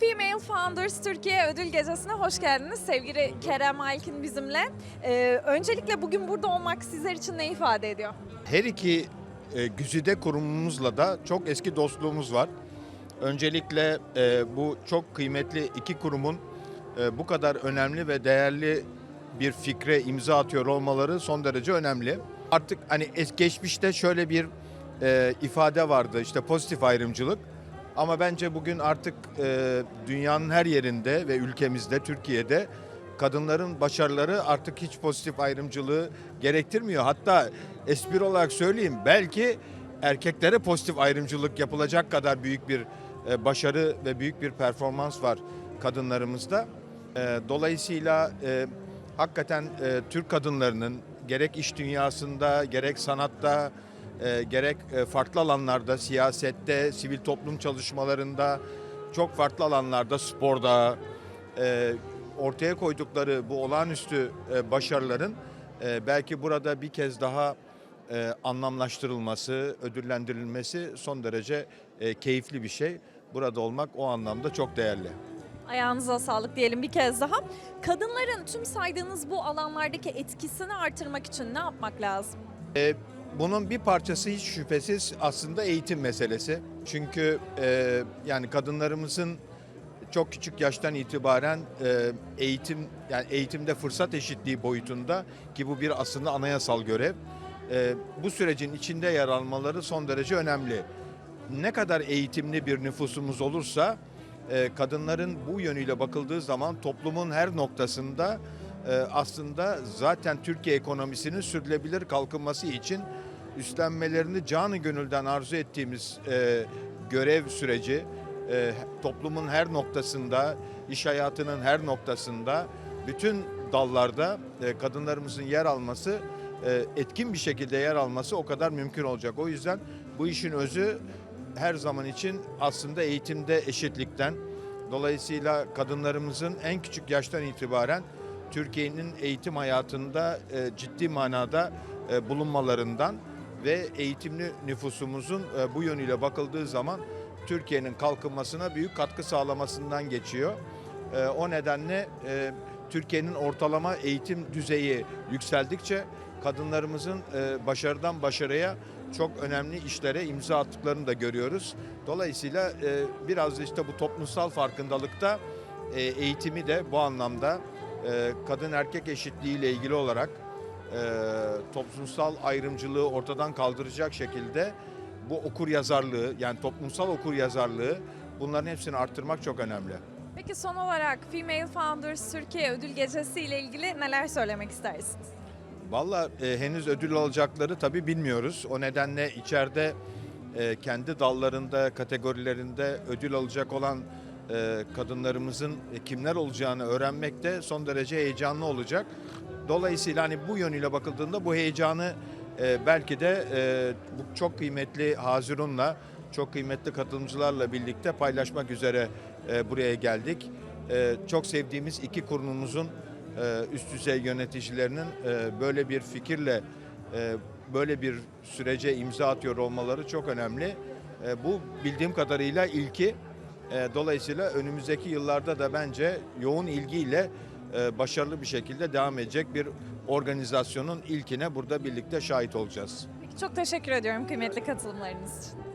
Female Founders Türkiye Ödül Gecesi'ne hoş geldiniz. Sevgili Kerem Alkin bizimle. Ee, öncelikle bugün burada olmak sizler için ne ifade ediyor? Her iki e, güzide kurumumuzla da çok eski dostluğumuz var. Öncelikle e, bu çok kıymetli iki kurumun e, bu kadar önemli ve değerli bir fikre imza atıyor olmaları son derece önemli. Artık hani es geçmişte şöyle bir e, ifade vardı işte pozitif ayrımcılık. Ama bence bugün artık e, dünyanın her yerinde ve ülkemizde Türkiye'de kadınların başarıları artık hiç pozitif ayrımcılığı gerektirmiyor. Hatta espri olarak söyleyeyim belki erkeklere pozitif ayrımcılık yapılacak kadar büyük bir e, başarı ve büyük bir performans var kadınlarımızda. E, dolayısıyla e, hakikaten e, Türk kadınlarının gerek iş dünyasında gerek sanatta e, gerek e, farklı alanlarda siyasette, sivil toplum çalışmalarında çok farklı alanlarda sporda e, ortaya koydukları bu olağanüstü e, başarıların e, belki burada bir kez daha e, anlamlaştırılması, ödüllendirilmesi son derece e, keyifli bir şey. Burada olmak o anlamda çok değerli. Ayağınıza sağlık diyelim bir kez daha. Kadınların tüm saydığınız bu alanlardaki etkisini artırmak için ne yapmak lazım? E, bunun bir parçası hiç şüphesiz aslında eğitim meselesi. Çünkü e, yani kadınlarımızın çok küçük yaştan itibaren e, eğitim yani eğitimde fırsat eşitliği boyutunda ki bu bir aslında anayasal görev. E, bu sürecin içinde yer almaları son derece önemli. Ne kadar eğitimli bir nüfusumuz olursa e, kadınların bu yönüyle bakıldığı zaman toplumun her noktasında aslında zaten Türkiye ekonomisinin sürdürülebilir kalkınması için üstlenmelerini canı gönülden arzu ettiğimiz e, görev süreci e, toplumun her noktasında, iş hayatının her noktasında, bütün dallarda e, kadınlarımızın yer alması, etkin bir şekilde yer alması o kadar mümkün olacak. O yüzden bu işin özü her zaman için aslında eğitimde eşitlikten, dolayısıyla kadınlarımızın en küçük yaştan itibaren Türkiye'nin eğitim hayatında e, ciddi manada e, bulunmalarından ve eğitimli nüfusumuzun e, bu yönüyle bakıldığı zaman Türkiye'nin kalkınmasına büyük katkı sağlamasından geçiyor. O nedenle Türkiye'nin ortalama eğitim düzeyi yükseldikçe kadınlarımızın e, başarıdan başarıya çok önemli işlere imza attıklarını da görüyoruz. Dolayısıyla biraz da işte bu toplumsal farkındalıkta eğitimi de bu anlamda e, kadın erkek eşitliği ile ilgili olarak e, toplumsal ayrımcılığı ortadan kaldıracak şekilde bu okur yazarlığı yani toplumsal okur yazarlığı bunların hepsini arttırmak çok önemli. Peki son olarak Female Founders Türkiye Ödül Gecesi ile ilgili neler söylemek istersiniz? Valla e, henüz ödül alacakları tabii bilmiyoruz. O nedenle içeride e, kendi dallarında, kategorilerinde ödül alacak olan kadınlarımızın e, kimler olacağını öğrenmek de son derece heyecanlı olacak. Dolayısıyla hani bu yönüyle bakıldığında bu heyecanı e, belki de e, bu çok kıymetli Hazirun'la, çok kıymetli katılımcılarla birlikte paylaşmak üzere e, buraya geldik. E, çok sevdiğimiz iki kurumumuzun e, üst düzey yöneticilerinin e, böyle bir fikirle e, böyle bir sürece imza atıyor olmaları çok önemli. E, Bu bildiğim kadarıyla ilki. E, Dolayısıyla önümüzdeki yıllarda da bence yoğun ilgiyle e, başarılı bir şekilde devam edecek bir organizasyonun ilkine burada birlikte şahit olacağız. Peki çok teşekkür ediyorum kıymetli katılımlarınız için.